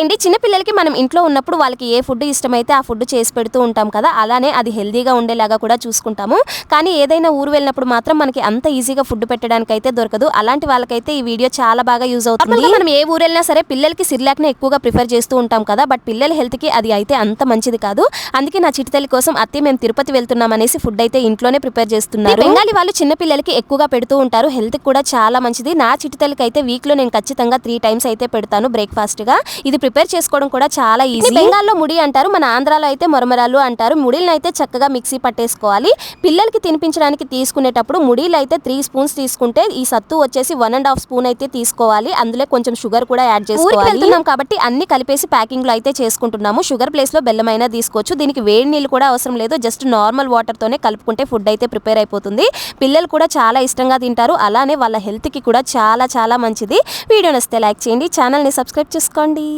అండి చిన్నపిల్లలకి మనం ఇంట్లో ఉన్నప్పుడు వాళ్ళకి ఏ ఫుడ్ ఇష్టమైతే ఆ ఫుడ్ చేసి పెడుతూ ఉంటాం కదా అలానే అది హెల్దీగా ఉండేలాగా కూడా చూసుకుంటాము. కానీ ఏదైనా ఊరు వెళ్ళినప్పుడు మాత్రం మనకి అంత ఈజీగా ఫుడ్ పెట్టడానికి అయితే దొరకదు. అలాంటి వాళ్ళకైతే ఈ వీడియో చాలా బాగా యూజ్ అవుతుంది. మనం ఏ ఊరు వెళ్ళినా సరే పిల్లలకి సిర్లాక్నే ఎక్కువగా ప్రిఫర్ చేస్తూ ఉంటాం కదా బట్ పిల్లల హెల్త్కి అది అయితే అంత మంచిది కాదు. అందుకే నా చిటితల్లి కోసం అత్తే మేము తిరుపతి వెళ్తున్నాం అనేసి ఫుడ్ అయితే ఇంట్లోనే ప్రిపేర్ చేస్తున్నారు. బెంగాలీ వాళ్ళు చిన్న పిల్లలకి ఎక్కువగా పెడుతూ ఉంటారు. హెల్త్ కూడా చాలా మంచిది. నా చిటితల్లికి అయితే వీక్లో నేను ఖచ్చితంగా త్రీ టైమ్స్ అయితే పెడతాను బ్రేక్ఫాస్ట్గా ఇది ప్రిపేర్ చేసుకోవడం కూడా చాలా ఈజీ బెంగాల్లో ముడి అంటారు మన ఆంధ్రాలో అయితే మొరమరాలు అంటారు. ముడిలను అయితే చక్కగా మిక్సీ పట్టేసుకోవాలి. పిల్లలకి తినిపించడానికి తీసుకునేటప్పుడు ముడిలు అయితే త్రీ స్పూన్స్ తీసుకుంటే ఈ సత్తు వచ్చేసి వన్ అండ్ హాఫ్ స్పూన్ అయితే తీసుకోవాలి. అందులో కొంచెం షుగర్ కూడా యాడ్ చేసుకోవాలి. వెళ్తున్నాం కాబట్టి అన్ని కలిపేసి ప్యాకింగ్లో అయితే చేసుకుంటున్నాము. షుగర్ ప్లేస్లో బెల్లం అయినా తీసుకోవచ్చు. దీనికి వేడి నీళ్ళు కూడా అవసరం లేదు. జస్ట్ నార్మల్ వాటర్ తోనే కలుపుకుంటే ఫుడ్ అయితే ప్రిపేర్ అయిపోతుంది. పిల్లలు కూడా చాలా ఇష్టంగా తింటారు. అలానే వాళ్ళ హెల్త్కి కూడా చాలా చాలా మంచిది. వీడియో నచ్చితే లైక్ చేయండి. ఛానల్ని సబ్స్క్రైబ్ చేసుకోండి.